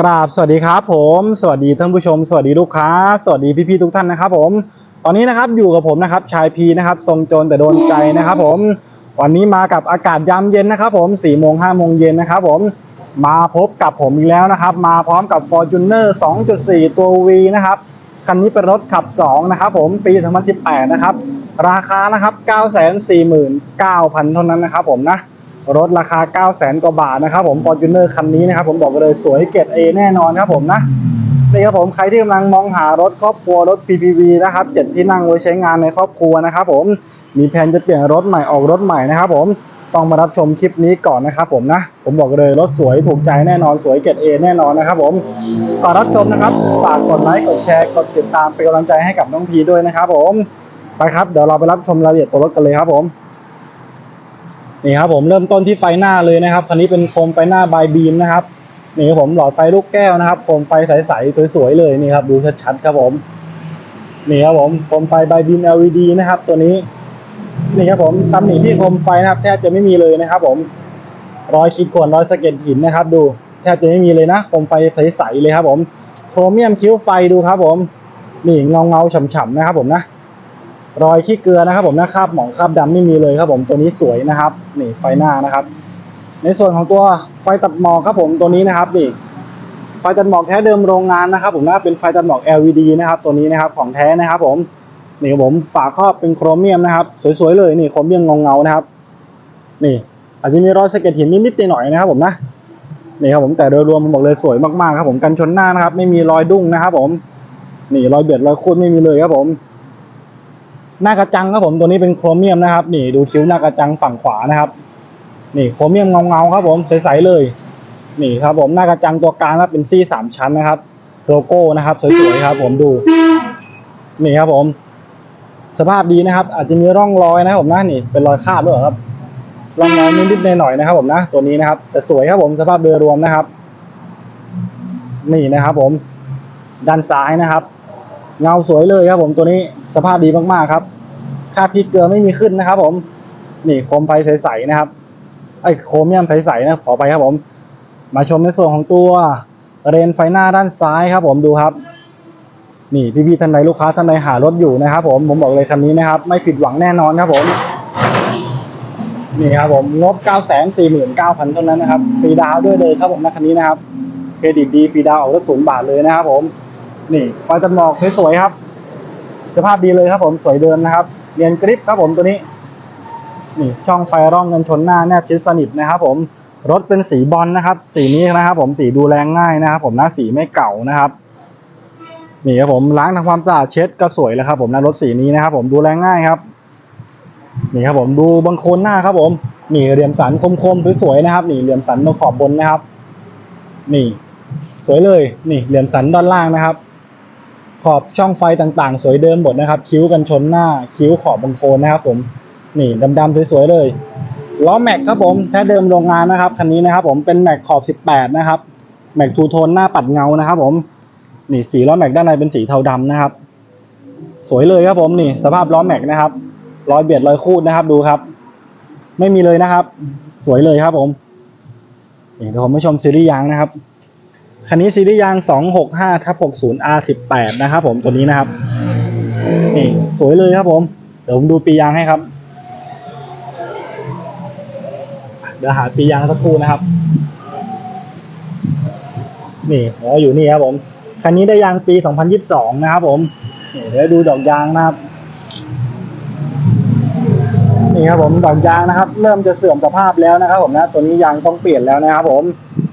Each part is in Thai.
กราบสวัสดีครับผมสวัสดีท่านผู้ชม สวัสดีลูกค้า สวัสดีพี่ๆทุกท่านนะครับผมตอนนี้นะครับอยู่กับผมนะครับชายพีนะครับทรงโจรแต่โดนใจนะครับผมวันนี้มากับอากาศยามเย็นนะครับผม4ี่โมงห้าโมงเย็นนะครับผมมาพบกับผมอีกแล้วนะครับ มาพร้อมกับ Fortuner 2.4 ตัว V นะครับคันนี้เป็นรถขับ 2 นะครับผมปี2018 นะครับ ราคานะครับ 949,000เท่านั้นนะครับผมนะ รถราคา900,000กว่าบาทนะครับผม Fortuner คันนี้นะครับผมบอกเลยสวยเกรด A แน่นอนครับผมนะนี่ครับผมใครที่กำลังมองหารถครอบครัวรถ PPV นะครับเจ็ดที่นั่งไว้ใช้งานในครอบครัวนะครับผมมีแผนจะเปลี่ยนรถใหม่ออกรถใหม่นะครับผมต้องมารับชมคลิปนี้ก่อนนะครับผมนะ ผมบอกเลยรถสวยถูกใจแน่นอนสวยเกรด A แน่นอนนะครับผมก่อนรับชมนะครับฝากกดไลค์กดแชร์กดติดตามเป็นกำลังใจให้กับน้องพีด้วยนะครับผมไปครับเดี๋ยวเราไปรับชมรายละเอียดตัวรถกันเลยครับผม นี่ครับผมเริ่มต้นที่ไฟหน้าเลยนะครับคันนี้เป็นโคมไฟหน้าบายบีมนะครับนี่ครับผมหลอดไฟลูกแก้วนะครับโคมไฟใสๆสวยๆเลยนี่ครับดูชัดๆครับผมนี่ครับผมโคมไฟบายบีม LED นะครับ ตัวนี้นี่ครับผมตำหนิที่โคมไฟนะครับ แทบจะไม่มีเลยนะครับ ผมรอยขีดข่วนรอยสะเก็ดหินนะครับ ดูแทบจะไม่มีเลยนะโคมไฟใสๆเลยครับ ผมโครเมียมคิ้วไฟดูครับ ผมนี่เงาเงาๆฉ่ำๆนะครับ ผมนะ รอยขี้เกลือนะครับ ผมนะคราบหมองคราบดำไม่มีเลยครับ ผมตัวนี้สวยนะครับนี่ไฟหน้านะครับ ในส่วนของตัวไฟตัดหมอกครับผมตัวนี้นะครับนี่ไฟตัดหมอกแท้เดิมโรงงานนะครับ ผมนะเป็นไฟตัดหมอก LED นะครับ ตัวนี้นะครับของแท้นะครับ ผมนี่ครับผมฝาครอบเป็นโครเมียมนะครับ สวยๆเลยนี่โครเมียมเงาๆนะครับ นี่ อาจจะมีรอยสะเก็ดหินนิดๆหน่อยๆนะครับ ผมนะนี่ครับผมแต่โดยรวมผมบอกเลยสวยมากๆครับ ผมกันชนหน้านะครับ ไม่มีรอยดุ้งนะครับ ผม นี่รอยเบียดรอยคูดไม่มีเลยครับผม หน้ากระจังครับผมตัวนี้เป็นโครเมียมนะครับ นี่ดูคิ้วหน้ากระจังฝั่งขวานะครับ นี่โครเมียมเงาๆครับผมใสๆเลย นี่ครับผมหน้ากระจังตัวกลางครับเป็นซี่สามชั้นนะครับ โลโก้นะครับสวยๆครับ ผมดู นี่ครับผม สภาพดีนะครับ อาจจะมีร่องรอยนะครับผมนะนี่เป็นรอยคราบด้วยเหรอครับร่องรอยนิดๆหน่อยๆนะครับ ผมนะตัวนี้นะครับ แต่สวยครับผมสภาพโดยรวมนะครับ นี่นะครับ ผม ด้านซ้ายนะครับ เงาสวยเลยครับ ผมตัวนี้สภาพดีมากๆครับค่าพริกเกลือไม่มีขึ้นนะครับ ผม นี่โคมไฟใสๆนะครับไอ้โครเมียมใสๆนะขอไปครับผม มาชมในส่วนของตัวเรนไฟหน้าด้านซ้ายครับผมดูครับ นี่พี่ๆท่านใดลูกค้าท่านใดหารถอยู่นะครับผมผมบอกเลยคันนี้นะครับ ไม่ผิดหวังแน่นอนครับผม นี่ครับผมงบ 9 4 9 0 0 0เท่านั้นนะครับฟรีดาวด้วยเลยครับผมนะคันนี้นะครับเครดิตดีฟรีดาวออกรถศูนย์บาทเลยนะครับผม นี่ไฟตัดหมอกสวยๆครับสภาพดีเลยครับผมสวยเดินนะครับเนียนกริปครับผมตัวนี้ นี่ช่องไฟร่องเงินชนหน้าแนบชิดสนิทนะครับ ผมรถเป็นสีบอลนะครับ สีนี้นะครับ ผมสีดูแลง่ายนะครับ ผมหน้าสีไม่เก่านะครับนี่ครับผมล้างทำความสะอาดเช็ดก็สวยแล้วครับ ผมนะรถสีนี้นะครับ ผมดูแลง่ายครับ นี่ครับผมดูบังโคนหน้าครับ ผมนี่เหลี่ยมสันคมๆสวยๆนะครับ นี่เหลี่ยมสันตรงขอบบนนะครับ นี่ สวยเลย นี่เหลี่ยมสันด้านล่างนะครับ ขอบช่องไฟต่างๆ สวยเดิมหมดนะครับ คิ้วกันชนหน้าคิ้วขอบบังโคนนะครับผมนี่ดำๆสวยๆเลยล้อแม็กครับผมแท้เดิมโรงงานนะครับคันนี้นะครับผมเป็นแม็กขอบ 18 นะครับแม็กทูโทนหน้าปัดเงานะครับผมนี่สีล้อแม็กด้านในเป็นสีเทาดำนะครับ สวยเลยครับผมนี่ สภาพล้อแม็กนะครับรอยเบียดรอยคูดนะครับดูครับ ไม่มีเลยนะครับ สวยเลยครับผมนี่เดี๋ยวผมมาชมซีรีส์ยางนะครับ คันนี้ซีรีส์ยาง 265ทับ60 R18 นะครับผมตัวนี้นะครับ นี่สวยเลยครับผม เดี๋ยวผมดูปียางให้ครับ เดี๋ยวหาปียางสักครู่นะครับ นี่อ๋ออยู่นี่ครับผม คันนี้ได้ยางปี 2022 นะครับผมนี่เดี๋ยวดูดอกยางนะครับ นี่ครับผมดอกยางนะครับ เริ่มจะเสื่อมสภาพแล้วนะครับผมนะ ตัวนี้ยางต้องเปลี่ยนแล้วนะครับผม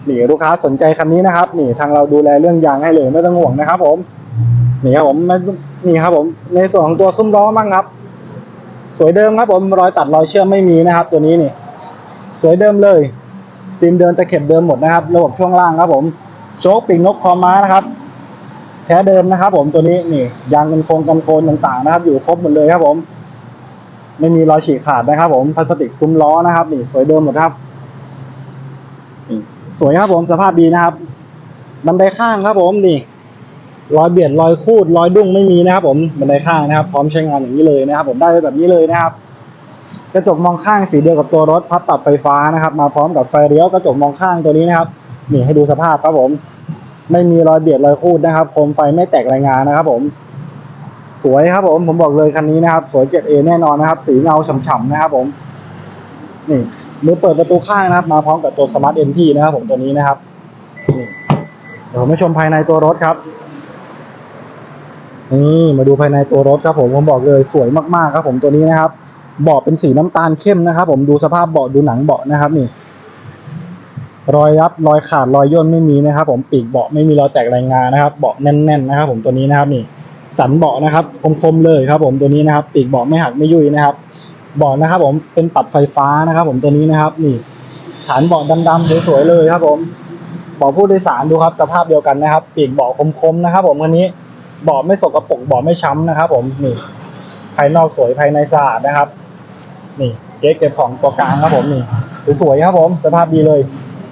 นี่ลูกค้าสนใจคันนี้นะครับนี่ทางเราดูแลเรื่องยางให้เลยไม่ต้องห่วงนะครับ ผมนี่ครับผมนี่ครับผมในส่วนของตัวซุ้มล้อมั่งครับ สวยเดิมครับผมรอยตัดรอยเชื่อมไม่มีนะครับ ตัวนี้นี่ สวยเดิมเลยฟิล์มเดินตะเข็บเดิมหมดนะครับ ระบบช่วงล่างครับผมโชคปีกนกคอม้านะครับ แท้เดิมนะครับผมตัวนี้นี่ยางกันโครงกันโคนต่างๆนะครับ อยู่ครบหมดเลยครับผม ไม่มีรอยฉีกขาดนะครับ ผมพลาสติกซุ้มล้อนะครับ นี่สวยเดิมหมดครับ สวยครับผมสภาพดีนะครับ บันไดข้างครับผมนี่รอยเบียดรอยคูดรอยดุ้งไม่มีนะครับ ผมบันไดข้างนะครับ พร้อมใช้งานอย่างนี้เลยนะครับ ผมได้แบบนี้เลยนะครับ กระจกมองข้างสีเดียวกับตัวรถพับปรับไฟฟ้านะครับ มาพร้อมกับไฟเลี้ยวกระจกมองข้างตัวนี้นะครับนี่ให้ดูสภาพครับผม ไม่มีรอยเบียดรอยคูดนะครับโคมไฟไม่แตกรายงานนะครับ ผม สวยครับผมผมบอกเลยคันนี้นะครับ สวยเกรดเอแน่นอนนะครับ สีเงาฉ่ำๆนะครับ ผม นี่ มือเปิดประตูข้างนะครับ มาพร้อมกับตัวสมาร์ทเอ็นทีนะครับผมตัวนี้นะครับเดี๋ยวผมาชมภายในตัวรถครับนี่มาดูภายในตัวรถครับผมผมบอกเลยสวยมากๆครับผมตัวนี้นะครับเบาะเป็นสีน้ำตาลเข้มนะครับ ผมดูสภาพเบาะดูหนังเบาะนะครับนี่ รอยยับรอยขาดรอยย่นไม่มีนะครับ ผมปีกเบาะไม่มีรอยแตกรายงานนะครับ เบาะแน่น ๆ นะครับ ผมตัวนี้นะครับนี่ สันเบาะนะครับ คมๆเลยครับ ผมตัวนี้นะครับ ปีกเบาะไม่หักไม่ยุ่ยนะครับ เบาะนะครับ ผมเป็นปรับไฟฟ้านะครับ ผมตัวนี้นะครับ นี่ ฐานเบาะดำๆสวยๆเลยครับ ผมเบาะผู้โดยสารดูครับ สภาพเดียวกันนะครับ ปีกเบาะคมๆนะครับ ผมคันนี้เบาะไม่สกปรกเบาะไม่ช้ำนะครับ ผมนี่ภายนอกสวยภายในสะอาดนะครับ นี่เก๊กเก็บของตัวกลางครับ ผมนี่สวยๆครับ ผมสภาพดีเลย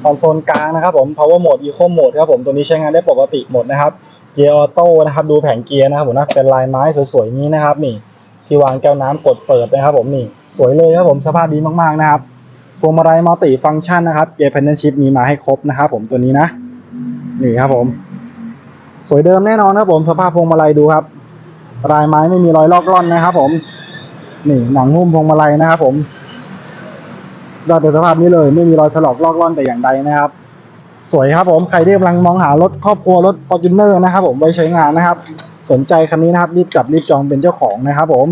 คอนโซลกลางนะครับ ผม power mode eco mode ครับผมตัวนี้ใช้งานได้ปกติหมดนะครับเกียร์ออโต้นะครับ ดูแผงเกียร์นะครับผมนะเป็นลายไม้สวยๆนี้นะครับนี่ ที่วางแก้วน้ำกดเปิดนะครับ ผมนี่สวยเลยครับผมสภาพดีมากๆนะครับพวงมาลัยมัลติฟังก์ชันนะครับเกียร์ p พน d ชิ p มีมาให้ครบนะครับผมตัวนี้นะ นี่ครับผม สวยเดิมแน่นอนนะครับผมสภาพพวงมาลัยดูครับลายไม้ไม่มีรอยลอกล่อนนะครับ ผม นี่หนังหุ้มพวงมาลัยนะครับ ผมยอดเป็นสภาพนี้เลย ไม่มีรอยถลอกลอกล่อนแต่อย่างใดนะครับ สวยครับผมใครที่กำลังมองหารถครอบครัวรถฟอร์จูเนอร์นะครับ ผมไว้ใช้งานนะครับ สนใจคันนี้นะครับรีบจับรีบจองเป็นเจ้าของนะครับผม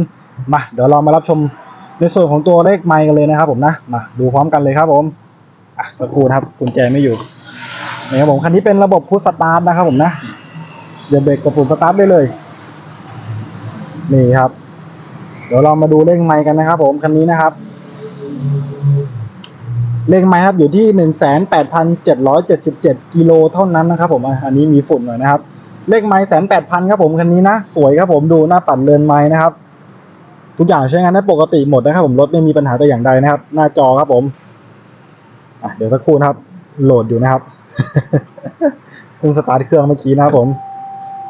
มาเดี๋ยวเรามารับชมในส่วนของตัวเลขไมค์กันเลยนะครับผมนะมาดูพร้อมกันเลยครับผมอะสักครู่นครับกุญแจไม่อยู่นี่ครับผมคันนี้เป็นระบบพุชสตาร์ทนะครับผมนะเดี๋ยวเบรกกับปุ่มสตาร์ทได้เลยนี่ครับ เดี๋ยวเรามาดูเลขไมค์กันนะครับ ผมคันนี้นะครับ เลขไมค์ครับอยู่ที่หนึ่งแสนแปดพันเจ็ดร้อยเจ็ดสิบเจ็ดกิโลเท่านั้นนะครับ ผมอันนี้มีฝุ่นหน่อยนะครับ เลขไม้แสนแปดพันครับผมคันนี้นะสวยครับผมดูหน้าปัดเรือนไม้นะครับ ทุกอย่างใช้งานได้ปกติหมดนะครับผมรถไม่มีปัญหาแต่อย่างใดนะครับ หน้าจอครับผมอะเดี๋ยวสักครู่นะครับ โหลดอยู่นะครับเพิ่งสตาร์ทเครื่องเมื่อกี้นะครับผม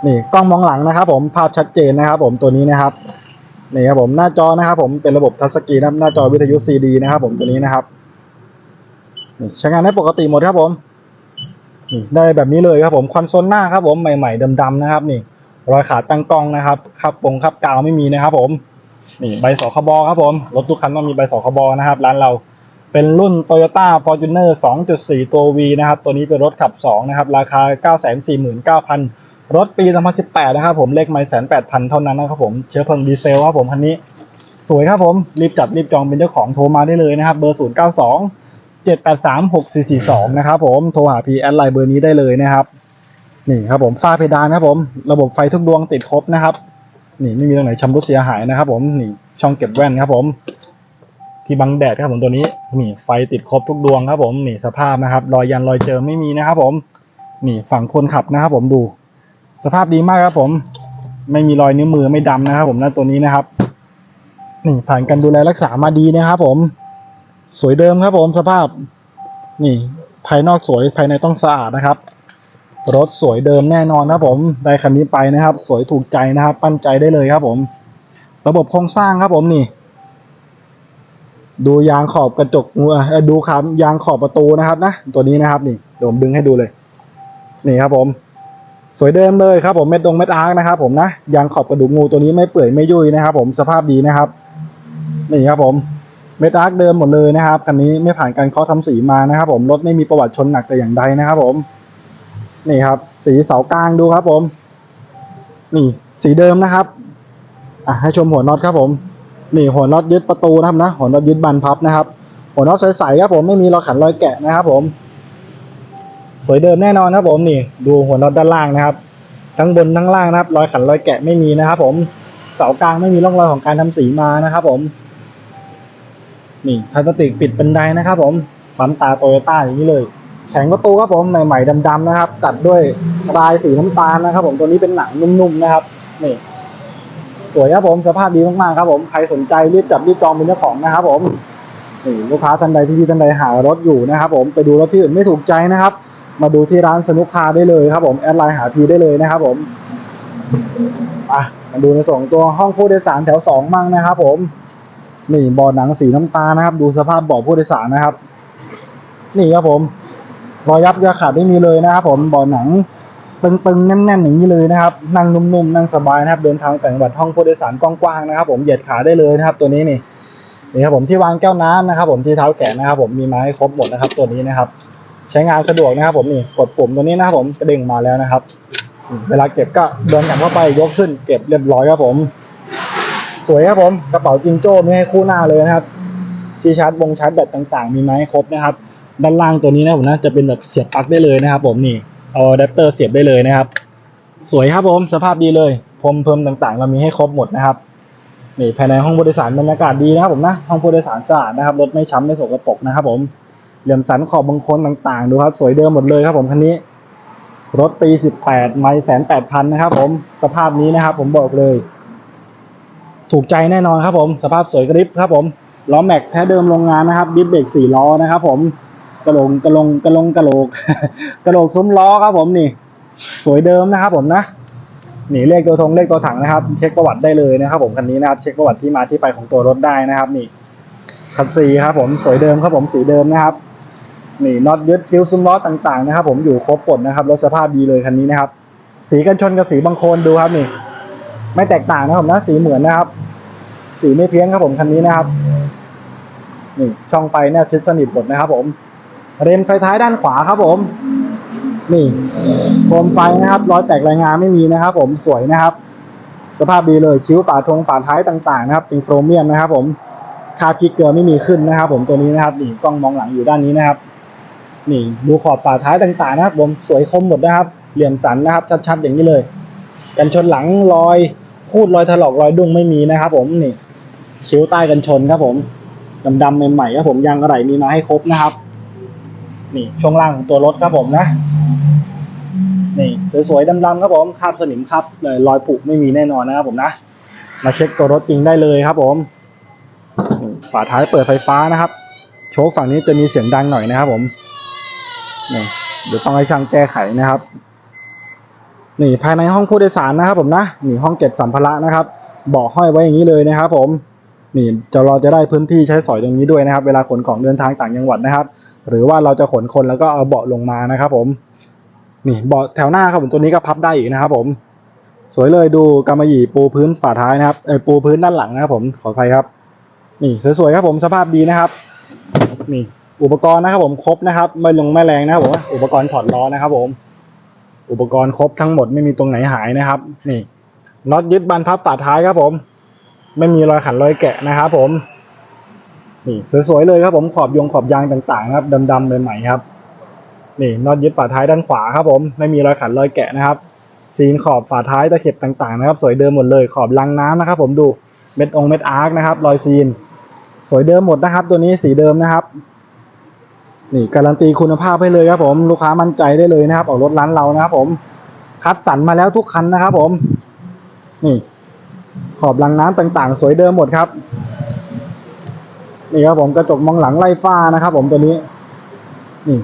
นี่กล้องมองหลังนะครับผมภาพชัดเจนนะครับผมตัวนี้นะครับนี่ครับผมหน้าจอนะครับผมเป็นระบบทัชสกรีนนะครับหน้าจอวิทยุซีดีนะครับผมตัวนี้นะครับใช้งานได้ปกติหมดครับผม ได้แบบนี้เลยครับผมคอนโซลหน้าครับผมใหม่ๆดำๆนะครับนี่รอยขาตั้งกล้องนะครับขับปงขับกาวไม่มีนะครับผมนี่ใบสคบครับผมรถทุกคันต้องมีใบสคบนะครับ ร้านเราเป็นรุ่น Toyota Fortuner 2.4 ตัว V นะครับ ตัวนี้เป็นรถขับ 2 นะครับ ราคา 949,000 รถปี 2018 นะครับผมเลขไมล์แสนแปดพันเท่านั้นนะครับผม เชื้อเพลิงดีเซลครับผมคันนี้ สวยครับผม รีบจัดรีบจองเป็นเจ้าของโทรมาได้เลยนะครับ เบอร์ 092 7836442 นะครับผมโทรหาพีแอดไลน์เบอร์นี้ได้เลยนะครับนี่ครับผมฝ้าเพดานครับผม ระบบไฟทุกดวงติดครบนะครับ นี่ไม่มีตรงไหนชำรุดเสียหายนะครับ ผมนี่ช่องเก็บแว่นครับผม ที่บังแดดครับผมตัวนี้นี่ไฟติดครบทุกดวงครับผมนี่สภาพนะครับ รอยยันรอยเจอไม่มีนะครับ ผมนี่ฝั่งคนขับนะครับ ผมดู สภาพดีมากครับผม ไม่มีรอยนิ้วมือไม่ดำนะครับ ผมนะตัวนี้นะครับนี่ผ่านการดูแลรักษามาดีนะครับ ผม สวยเดิมครับผมสภาพ นี่ ภายนอกสวยภายในต้องสะอาดนะครับ รถสวยเดิมแน่นอนครับผมได้คันนี้ไปนะครับ สวยถูกใจนะครับ ปั้นใจได้เลยครับผม ระบบโครงสร้างครับผมนี่ ดูยางขอบกระจกดูครับยางขอบประตูนะครับนะตัวนี้นะครับนี่เดี๋ยวผมดึงให้ดูเลย นี่ครับผมสวยเดิมเลยครับผมเม็ดดงเม็ดอาร์คนะครับผมนะยางขอบกระดูกงูตัวนี้ไม่เปื่อยไม่ยุ่ยนะครับ ผมสภาพดีนะครับ นี่ครับผม เมทอาร์คเดิมหมดเลยนะครับคันนี้ไม่ผ่านการเคาะทำสีมานะครับ ผมรถไม่มีประวัติชนหนักแต่อย่างใดนะครับ ผม นี่ครับ สีเสากลางดูครับ ผม นี่สีเดิมนะครับอะให้ชมหัวน็อตครับผม นี่หัวน็อตยึดประตูนะครับนะหัวน็อตยึดบานพับนะครับ หัวน็อตใสๆครับผมไม่มีรอยขันรอยแกะนะครับ ผม สวยเดิมแน่นอนครับ ผมนี่ ดูหัวน็อตด้านล่างนะครับ ทั้งบนทั้งล่างนะครับ รอยขันรอยแกะไม่มีนะครับ ผมเสากลางไม่มีร่องรอยของการทำสีมานะครับ ผม นี่พลาสติกปิดบันไดนะครับผมปั๊มตาโตโยต้าอย่างนี้เลย แข็งประตูครับผมใหม่ๆดำๆนะครับ ตัดด้วยลายสีน้ำตาลนะครับ ผมตัวนี้เป็นหนังนุ่มๆนะครับนี่สวยครับผมสภาพดีมากๆครับผมใครสนใจรีบจับรีบจองเป็นเจ้าของนะครับผมนี่ลูกค้าท่านใดที่ท่านใดหารถอยู่นะครับ ผมไปดูรถที่อื่นไม่ถูกใจนะครับ มาดูที่ร้านสนุกคาได้เลยครับผมแอดไลน์หาพีได้เลยนะครับผมอะมาดูในส่วนของตัวห้องผู้โดยสารแถวสองมั่งนะครับผม นี่เบาะหนังสีน้ำตาลนะครับ ดูสภาพเบาะผู้โดยสารนะครับ นี่ครับผมรอยยับยาขาดไม่มีเลยนะครับ ผมเบาะหนังตึงๆแน่นๆอย่างนี้เลยนะครับ นั่งนุ่มๆนั่งสบายนะครับ เดินทางแต่งจัดห้องผู้โดยสารกว้างๆนะครับ ผมเหยียดขาได้เลยนะครับ ตัวนี้นี่นี่ครับผมที่วางแก้วน้ำนะครับ ผมที่เท้าแขนนะครับ ผมมีไม้ครบหมดนะครับ ตัวนี้นะครับ ใช้งานสะดวกนะครับ ผมนี่กดปุ่มตัวนี้นะครับ ผมกระดิ่งมาแล้วนะครับ เวลาเก็บก็เดินกลับเข้าไปยกขึ้นเก็บเรียบร้อยครับผม สวยครับผมกระเป๋าจิงโจ้มีให้คู่หน้าเลยนะครับที่ชาร์จวงชาร์จแบตต่างๆ มีมาให้ครบนะครับ ด้านล่างตัวนี้นะผมนะจะเป็นแบบเสียบปลั๊กได้เลยนะครับ ผมนี่เอาอะแดปเตอร์เสียบได้เลยนะครับ สวยครับผมสภาพดีเลยพรมเพิ่มต่างๆ เรามีให้ครบหมดนะครับนี่ภายในห้องผู้โดยสารบรรยากาศดีนะครับผมนะห้องผู้โดยสารสะอาดนะครับรถไม่ช้ำไม่สกปรกนะครับ ผมเหลี่ยมสันขอบบางคนต่างๆ ดูครับ สวยเดิมหมดเลยครับ ผมคันนี้ รถปี 18 ไม่แสนแปดพันนะครับ ผมสภาพนี้นะครับ ผมบอกเลย ถูกใจแน่นอนครับผม สภาพสวยกริบครับผมล้อแม็กแท้เดิมโรงงานนะครับดิสเบรกสี่ล้อนะครับผมกระโหลงกระลงกระลงกระโหลกกระโหลกซุ้มล้อครับผมนี่ สวยเดิมนะครับผมนะนี่เลขตัวธงเลขตัวถังนะครับ เช็คประวัติได้เลยนะครับ ผมคันนี้นะครับ เช็คประวัติที่มาที่ไปของตัวรถได้นะครับ นี่คันสีครับ ผมสวยเดิมครับผมสีเดิมนะครับ นี่น็อตยึดคิ้วซุ้มล้อต่างๆนะครับ ผมอยู่ครบหมดนะครับรถสภาพดีเลยคันนี้นะครับ สีกันชนกับสีบางโคนดูครับนี่ ไม่แตกต่างนะครับ นะสีเหมือนนะครับ สีไม่เพี้ยนครับผมคันนี้นะครับนี่ช่องไฟเนี่ยชิดสนิทหมดนะครับ ผมเรนไฟท้ายด้านขวาครับผม นี่โคมไฟนะครับ รอยแตกรายงานไม่มีนะครับ ผมสวยนะครับ สภาพดีเลยคิ้วฝาทงฝาท้ายต่าง ๆ นะครับ เป็นโครเมียมนะครับ ผมคาบคิกเกลือไม่มีขึ้นนะครับ ผมตัวนี้นะครับนี่กล้องมองหลังอยู่ด้านนี้นะครับ นี่ดูขอบฝาท้ายต่าง ๆ นะครับ ผมสวยคมหมดนะครับ เหลี่ยมสันนะครับ ชัดๆอย่างนี้เลย กันชนหลังรอย คูดรอยถลอกรอยดุ้งไม่มีนะครับ ผมนี่คิ้วใต้กันชนครับ ผมดำๆใหม่ๆครับผมยางอะไหล่มีมาให้ครบนะครับ นี่ช่วงล่างของตัวรถครับผมนะนี่สวยๆดำๆครับผมคราบสนิมครับเลยรอยผุไม่มีแน่นอนนะครับผมนะ มาเช็คตัวรถจริงได้เลยครับ ผมฝาท้ายเปิดไฟฟ้านะครับ โชคฝั่งนี้จะมีเสียงดังหน่อยนะครับ ผมนี่เดี๋ยวต้องให้ช่างแก้ไขนะครับ นี่ภายในห้องผู้โดยสารนะครับผมนะนี่ห้องเก็บสัมภาระนะครับเบาะห้อยไว้อย่างนี้เลยนะครับ ผมนี่จะเราจะได้พื้นที่ใช้สอยตรงนี้ด้วยนะครับ เวลาขนของเดินทางต่างจังหวัดนะครับ หรือว่าเราจะขนคนแล้วก็เอาเบาะลงมานะครับ ผม นี่เบาะแถวหน้าครับผมตัวนี้ก็พับได้อีกนะครับ ผม สวยเลยดูกำมะหยี่ปูพื้นฝาท้ายนะครับเออปูพื้นด้านหลังนะครับ ผมขออภัยครับ นี่สวยๆครับผมสภาพดีนะครับ นี่อุปกรณ์นะครับ ผมครบนะครับ ไม่ลงไม่แรงนะครับผมอุปกรณ์ถอดล้อนะครับ ผม อุปกรณ์ครบทั้งหมดไม่มีตรงไหนหายนะครับ นี่น็อตยึดบานพับฝาท้ายครับผม ไม่มีรอยขันรอยแกะนะครับผม นี่สวยๆเลยครับผมขอบยงขอบยางต่างๆครับดำๆใหม่ๆครับ นี่น็อตยึดฝาท้ายด้านขวาครับผม ไม่มีรอยขันรอยแกะนะครับซีนขอบฝาท้ายตะเข็บต่างๆนะครับ สวยเดิมหมดเลยขอบลังน้ำนะครับ ผมดูเม็ดองเม็ดอาร์คนะครับ รอยซีน สวยเดิมหมดนะครับ ตัวนี้สีเดิมนะครับ นี่การันตีคุณภาพให้เลยครับผมลูกค้ามั่นใจได้เลยนะครับออกรถร้านเรานะครับผมคัดสรรมาแล้วทุกคันนะครับผม นี่ขอบลังน้ำต่างๆ สวยเดิมหมดครับ นี่ครับผมกระจกมองหลังไล่ฟ้านะครับ ผมตัวนี้ นี่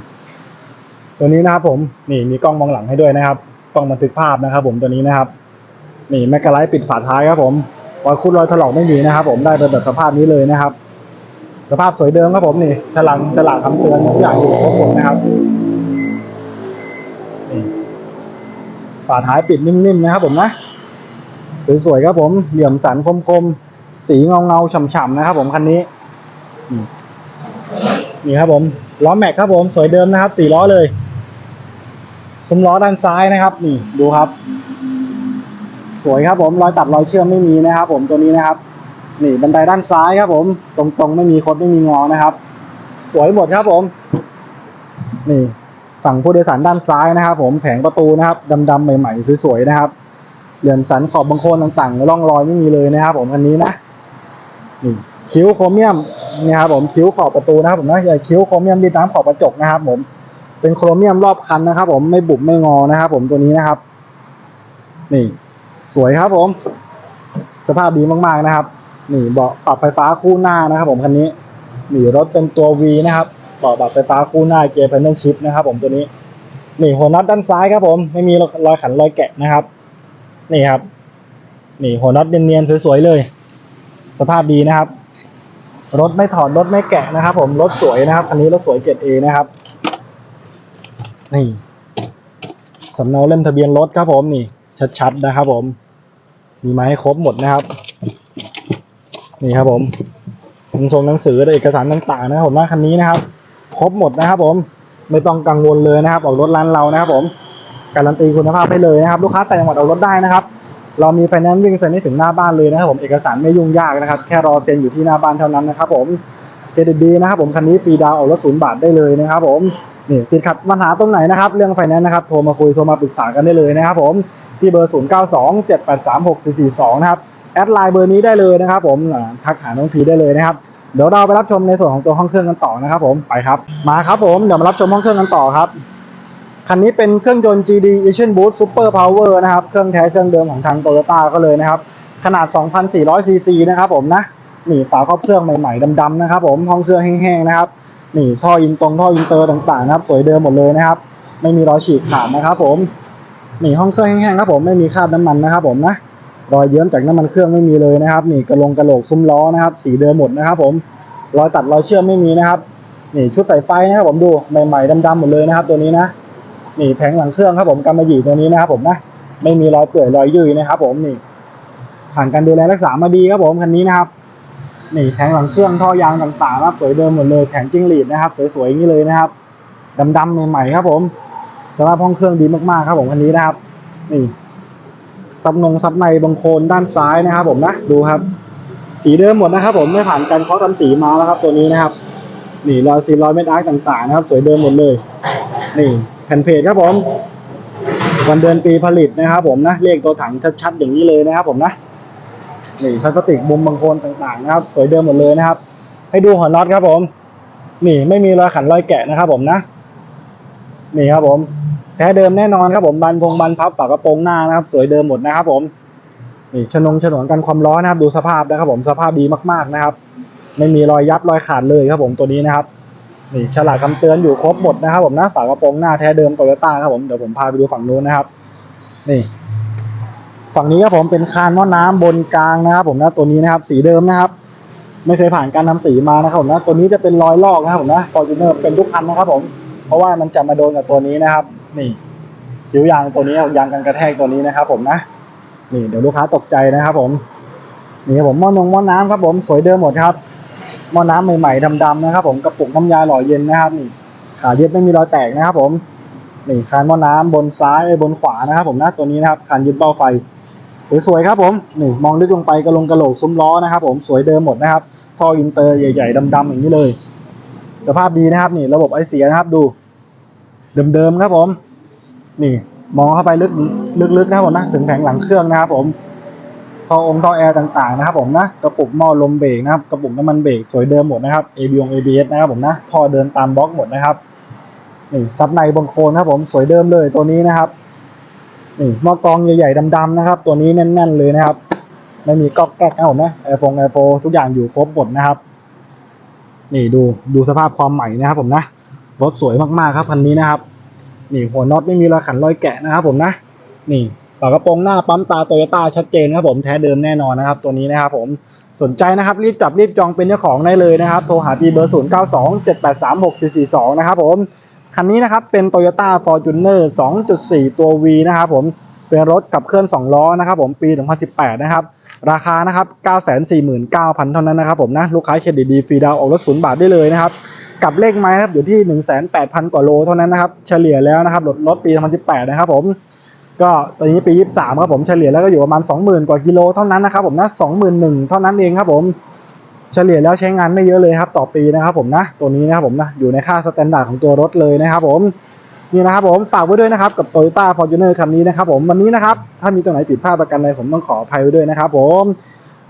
ตัวนี้นะครับผม นี่มีกล้องมองหลังให้ด้วยนะครับกล้องบันทึกภาพนะครับ ผมตัวนี้นะครับ นี่แมกกาไลท์ปิดฝาท้ายครับผมรอยคุดรอยถลอกไม่มีนะครับ ผมได้เป็นแบบสภาพนี้เลยนะครับ สภาพสวยเดิมครับผมนี่ฉลังฉลากคำเตือนทุกอย่างอยู่ครบหมดนะครับนี่ฝาท้ายปิดนิ่มๆนะครับผมนะ สวยๆครับผม เหลี่ยมสันคมๆ สีเงาๆฉ่ำๆนะครับผมคันนี้นี่นี่ครับผมล้อแม็กครับผมสวยเดิมนะครับสี่ล้อเลยซุ้มล้อด้านซ้ายนะครับ นี่ดูครับ สวยครับผมรอยตัดรอยเชื่อมไม่มีนะครับ ผมตัวนี้นะครับ นี่บันไดด้านซ้ายครับผม ตรงๆไม่มีคดไม่มีงอนะครับ สวยหมดครับผม นี่ฝั่งผู้โดยสารด้านซ้ายนะครับ ผมแผงประตูนะครับดำๆใหม่ๆสวยๆนะครับเหลี่ยมสันขอบบางโคนต่างๆร่องรอยไม่มีเลยนะครับ ผมคันนี้นะนี่คิ้วโครเมียมนี่ครับผมคิ้วขอบประตูนะครับผมนะอย่คิ้วโครเมียมดีน้ำขอบกระจกนะครับ ผมเป็นโครเมียมรอบคันนะครับ ผมไม่บุบไม่งอนะครับ ผมตัวนี้นะครับ นี่ สวยครับผม สภาพดีมากๆนะครับ นี่เบาะปรับไฟฟ้าคู่หน้านะครับ ผมคันนี้นี่รถเป็นตัว V นะครับเบาะปรับไฟฟ้าคู่หน้าเกียร์เพนเดิลชิพนะครับ ผมตัวนี้นี่หัวน็อตด้านซ้ายครับผมไม่มีรอยขันรอยแกะนะครับ นี่ครับ นี่หัวน็อตเนียนๆสวยๆเลย สภาพดีนะครับ รถไม่ถอดรถไม่แกะนะครับ ผมรถสวยนะครับคันนี้รถสวยเกรดเอนะครับ นี่สำเนาเล่มทะเบียนรถครับผมนี่ ชัดๆนะครับ ผม มีมาให้ครบหมดนะครับ นี่ครับผมหนังส่งหนังสือเอกสารต่างๆนะครับผมนะคันนี้นะครับ ครบหมดนะครับผมไม่ต้องกังวลเลยนะครับออกรถร้านเรานะครับผมการันตีคุณภาพให้เลยนะครับ ลูกค้าแต่งจังหวัดออกรถได้นะครับ เรามีไฟแนนซ์วิ่งเซ็นให้ถึงหน้าบ้านเลยนะครับผมเอกสารไม่ยุ่งยากนะครับ แค่รอเซ็นอยู่ที่หน้าบ้านเท่านั้นนะครับ ผมเครดิตดีนะครับ ผมคันนี้ฟรีดาวออกรถศูนย์บาทได้เลยนะครับ ผมนี่ติดขัดปัญหาตรงไหนนะครับ เรื่องไฟแนนซ์นะครับโทรมาคุยโทรมาปรึกษากันได้เลยนะครับ ผมที่เบอร์ 0 9 2 7 8 3 6 4 4 2 นะครับ แอดไลน์เบอร์นี้ได้เลยนะครับผมทักหาน้องพีได้เลยนะครับเดี๋ยวเราไปรับชมในส่วนของตัวห้องเครื่องกันต่อนะครับผมไปครับมาครับผมเดี๋ยวมารับชมห้องเครื่องกันต่อครับคันนี้เป็นเครื่องยนต์ GD Vision Boost Super Power นะครับเครื่องแท้เครื่องเดิมของทาง Toyota ก็เลยนะครับขนาด 2,400 ซีซีนะครับผมนะนี่ฝาครอบเครื่องใหม่ๆดำๆนะครับผมห้องเครื่องแห้งๆนะครับนี่ท่ออินตรงท่ออินเตอร์ต่างๆนะครับสวยเดิมหมดเลยนะครับ ไม่มีรอยฉีกขาดนะครับผมนี่ห้องเครื่องแห้งๆครับผมไม่มีคราบน้ำมันนะครับผมนะ รอยเยิ้มจากน้ำมันเครื่องไม่มีเลยนะครับ นี่กระลงกระโหลกซุ้มล้อนะครับ สีเดิมหมดนะครับ ผมรอยตัดรอยเชื่อมไม่มีนะครับ นี่ชุดสายไฟนะครับ ผมดูใหม่ๆดำๆหมดเลยนะครับ ตัวนี้นะนี่แผงหลังเครื่องครับผมกำมะหยี่ตัวนี้นะครับ ผมนะไม่มีรอยเปื่อยรอยยุ่ยนะครับ ผมนี่ ผ่านการดูแลรักษามาดีครับผมคันนี้นะครับนี่แผงหลังเครื่องท่อยางต่างๆนะครับสวยเดิมหมดเลยแผงจิ้งหรีดนะครับสวยๆอย่างนี้เลยนะครับดำๆใหม่ๆครับ ผมสภาพห้องเครื่องดีมากๆครับผมคันนี้นะครับ นี่ ซับนงซับในบังโคลนด้านซ้ายนะครับ ผมนะดูครับ สีเดิมหมดนะครับ ผมไม่ผ่านการเคาะทำสีมาแล้วครับ ตัวนี้นะครับ นี่รอยซีรอยเม็ดอาร์คต่างๆนะครับ สวยเดิมหมดเลย นี่แผ่นเพจครับผมวันเดือนปีผลิตนะครับ ผมนะเลขตัวถังชัดๆอย่างนี้เลยนะครับ ผมนะนี่พลาสติกมุมบางโคนต่างๆนะครับ สวยเดิมหมดเลยนะครับ ให้ดูหัวน็อตครับผม นี่ไม่มีรอยขันรอยแกะนะครับ ผมนะนี่ครับผม ท้เดิมแน่นอนครับผมบันพงบันพับฝากระโปรงหน้านะครับ สวยเดิมหมดนะครับผมนี่ชนงฉนวนกันความร้อนนะครับ ดูสภาพนะครับ ผมสภาพดีมากๆนะครับ ไม่มีรอยยับรอยขาดเลยครับผมตัวนี้นะครับนี่ฉลากคำเตือนอยู่ครบหมดนะครับ ผมนะฝากระโปรงหน้าแท้เดิมโตโยต้าครับผมเดี๋ยวผมพาไปดูฝั่งนู้นนะครับ นี่ ฝั่งนี้ครับผมเป็นคานหม้อน้ำบนกลางนะครับ ผมนะตัวนี้นะครับ สีเดิมนะครับ ไม่เคยผ่านการทำสีมานะครับผมนะตัวนี้จะเป็นรอยลอกนะครับผมนะฟอร์จูเนอร์เป็นทุกคันนะครับ ผม เพราะว่ามันจะมาโดนกับตัวนี้นะครับ นี่คิ้วยางตัวนี้ยางกันกระแทกตัวนี้นะครับ ผมนะนี่เดี๋ยวลูกค้าตกใจนะครับ ผมนี่ครับผมหม้อนงหม้อน้ำครับ ผมสวยเดิมหมดครับหม้อน้ำใหม่ๆดำๆนะครับ ผมกระปุกน้ำยาหล่อเย็นนะครับนี่ขาเย็บไม่มีรอยแตกนะครับ ผมนี่คานหม้อน้ำบนซ้ายบนขวานะครับ ผมนะตัวนี้นะครับคานยึดเบ้าไฟสวยๆครับผมนี่มองลึกลงไปกระลงกระโหลกซุ้มล้อนะครับ ผมสวยเดิมหมดนะครับท่ออินเตอร์ใหญ่ ๆดำๆอย่างนี้เลย สภาพดีนะครับ นี่ระบบไอเสียนะครับดู เดิมๆครับผม นี่มองเข้าไปลึกลึกๆนะครับผมนะถึงแผงหลังเครื่องนะครับผมท่อองท่อแอร์ต่างๆนะครับผมนะกระปุกหม้อลมเบรกนะครับกระปุกน้ำมันเบรกสวยเดิมหมดนะครับ ABS ABS นะครับผมนะท่อเดินตามบล็อกหมดนะครับนี่ซับในบังโคลนครับผมสวยเดิมเลยตัวนี้นะครับนี่หม้อกรองใหญ่ๆดำๆนะครับ ตัวนี้แน่น ๆเลยนะครับ ไม่มีก๊อกแก๊กนะผมนะแอร์ฟงแอร์โฟทุกอย่างอยู่ครบหมดนะครับ นี่ดูดูสภาพความใหม่นะครับผมนะ รถสวยมากๆครับคันนี้นะครับนี่หัวน็อตไม่มีรอยขันรอยแกะนะครับผมนะนี่ฝากระโปรงหน้าปั๊มตาโตโยต้าชัดเจนครับผมแท้เดิมแน่นอนนะครับ ตัวนี้นะครับผมสนใจนะครับรีบจับรีบจองเป็นเจ้าของได้เลยนะครับโทรหาที่เบอร์ 0 9 2 7 8 3 6 4 4 2 นะครับผมคันนี้นะครับเป็น Toyota Fortuner 2.4 ตัว V นะครับผมเป็นรถขับเคลื่อน 2 ล้อนะครับผมปี 2018 นะครับราคานะครับ 949,000 เท่านั้นนะครับผมนะลูกค้าเครดิตดีฟรีดาวออกรถศูนย์บาทได้เลยนะครับ กับเลขไม้นะครับอยู่ที่ 18,000 กว่าโลเท่านั้นนะครับ เฉลี่ยแล้วนะครับรถรถปี 2018 นะครับผมก็ตอนนี้ปี 23 ครับผมเฉลี่ยแล้วก็อยู่ประมาณ 20,000 กว่ากิโลเท่านั้นนะครับผมนะ21,000เท่านั้นเองครับผมเฉลี่ยแล้วใช้งานไม่เยอะเลยครับต่อปีนะครับผมนะตัวนี้นะครับผมนะอยู่ในค่าสแตนดาร์ดของตัวรถเลยนะครับผมนี่นะครับผมฝากไว้ด้วยนะครับกับ Toyota Fortuner คันนี้นะครับผมวันนี้นะครับถ้ามีตรงไหนผิดพลาดประกันอะไรผมต้องขออภัยไว้ด้วยนะครับผม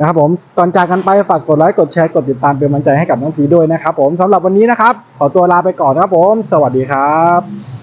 นะครับผมก่อนจากกันไปฝากกดไลค์กดแชร์กดติดตามเป็นกำลังใจให้กับน้องพีด้วยนะครับผมสำหรับวันนี้นะครับ ขอตัวลาไปก่อนนะครับผม สวัสดีครับ